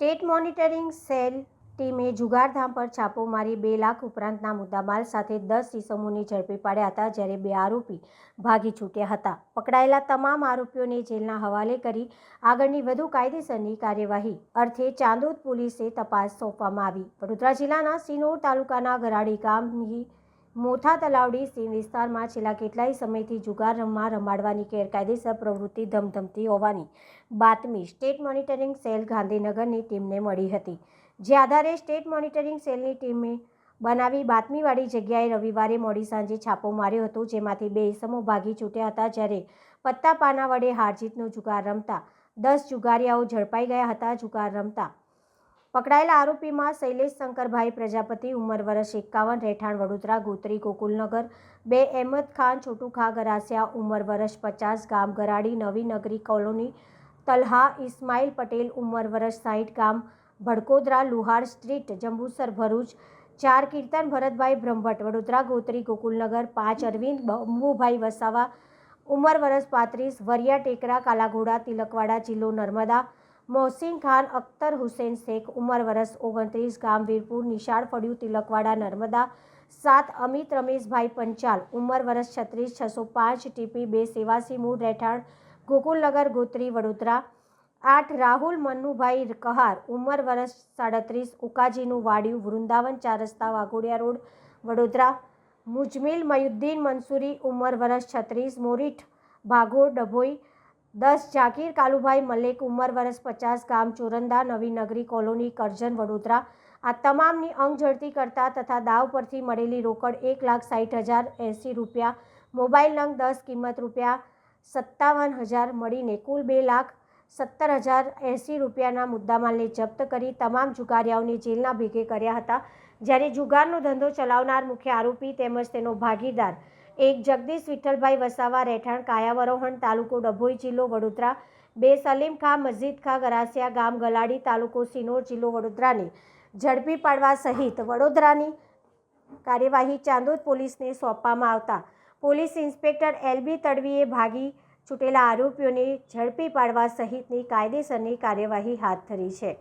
State monitoring cell ટીમે જુગારધામ પર છાપો મારી બે લાખ ઉપરાંતના મુદ્દામાલ સાથે દસ ઇસમોને ઝડપી પાડ્યા હતા, જ્યારે બે આરોપી ભાગી છૂટ્યા હતા. પકડાયેલા તમામ આરોપીઓને જેલના હવાલે કરી આગળની વધુ કાયદેસરની કાર્યવાહી અર્થે ચાંદોદ પોલીસે તપાસ સોંપવામાં આવી. વડોદરા જિલ્લાના સિનોર તાલુકાના ગરાડી ગામની મોથા તલાવડી સીમ વિસ્તારમાં છેલ્લા કેટલાય સમયથી જુગાર રમવા રમાડવાની ગેરકાયદેસર પ્રવૃત્તિ ધમધમતી હોવાની બાતમી સ્ટેટ મોનિટરિંગ સેલ ગાંધીનગરની ટીમને મળી હતી. જે આધારે સ્ટેટ મોનિટરિંગ સેલની ટીમે બનાવી બાતમીવાળી જગ્યાએ રવિવારે મોડી સાંજે છાપો માર્યો હતો, જેમાંથી બે ઇસમો ભાગી છૂટ્યા હતા જ્યારે પત્તા પાના વડે હારજીતનો જુગાર રમતા દસ જુગારિયાઓ ઝડપાઈ ગયા હતા. જુગાર રમતા પકડાયેલા આરોપીમાં શૈલેષ શંકરભાઈ પ્રજાપતિ, ઉંમર વર્ષ એકાવન, રહેઠાણ વડોદરા, ગોત્રી, ગોકુલનગર. બે, અહેમદ ખાન, છોટુ ખા ગરાસિયા, ઉંમર વર્ષ પચાસ, ગામ ગરાડી, નવી નગરી કોલોની. તલહા, ઇસ્માઇલ પટેલ, ઉંમર વર્ષ સાઠ ગામ ભડકોદરા, લુહાર સ્ટ્રીટ, જંબુસર ભરૂચ. ચાર, કીર્તન ભરતભાઈ બ્રહ્મભટ્ટ, વડોદરા, ગોત્રી, ગોકુલનગર. પાંચ, અરવિંદ બંબુભાઈ વસાવા. ઉંમર વર્ષ પાંત્રીસ, વરિયા ટેકરા, કાલાઘોડા, તિલકવાડા, જિલ્લો નર્મદા. મોહસિન ખાન, અખ્તર હુસેન શેખ, ઉંમર વરસ ઓગણત્રીસ ગામ વીરપુર નિશાળ ફળિયું, તિલકવાડા, નર્મદા, સાત, અમિત રમેશભાઈ પંચાલ, ઉંમર વરસ છત્રીસ, છસો પાંચ, ટીપી, બે, સેવાસી, મૂળ રહેઠાણ, ગોકુલનગર, ગોત્રી, વડોદરા, આઠ, રાહુલ મન્નુભાઈ કહાર, ઉંમર વરસ સાડત્રીસ, ઉકાજીનું વાડિયું, વૃંદાવન, ચાર રસ્તા, વાઘોડિયા રોડ, વડોદરા, મુજમિલ, મયુદ્દીન મંસૂરી, ઉંમર વરસ છત્રીસ, મોરીઠ, ભાગોળ, ડભોઈ દસ ઝાકીર કાલુભાઈ મલેક, ઉંમર વર્ષ પચાસ, ગામ ચોરંદા, નવી નગરી કોલોની, કરજણ, વડોદરા. આ તમામની અંગ ઝડતી કરતા તથા દાવ પરથી મળેલી રોકડ એક લાખ સાઠ હજાર એંસી રૂપિયા, મોબાઈલ નંગ દસ, કિંમત રૂપિયા સત્તાવન હજાર મળીને કુલ બે લાખ સત્તર હજાર એંસી રૂપિયાના મુદ્દામાલને જપ્ત કરી તમામ જુગારિયાઓને જેલના ભેગે કર્યા હતા. જ્યારે જુગારનો ધંધો ચલાવનાર મુખ્ય આરોપી તેમજ તેનો ભાગીદાર એક જગદીશ વિઠ્ઠલભાઈ વસાવા રહેઠાણ, કાયાવરોહણ તાલુકો ડભોઈ જિલ્લો વડોદરા. બે સલીમ ખા, મસ્જિદ ખા, ગરાસિયા ગામ, ગલાડી તાલુકો સિનોર જિલ્લો વડોદરાને ઝડપી પાડવા સહિત વડોદરાની કાર્યવાહી ચાંદોદ પોલીસને સોંપવામાં આવતા. પોલીસ ઇન્સ્પેક્ટર એલબી તડવીએ ભાગી છૂટેલા આરોપીઓને ઝડપી પાડવા સહિતની કાયદેસરની કાર્યવાહી હાથ ધરી છે.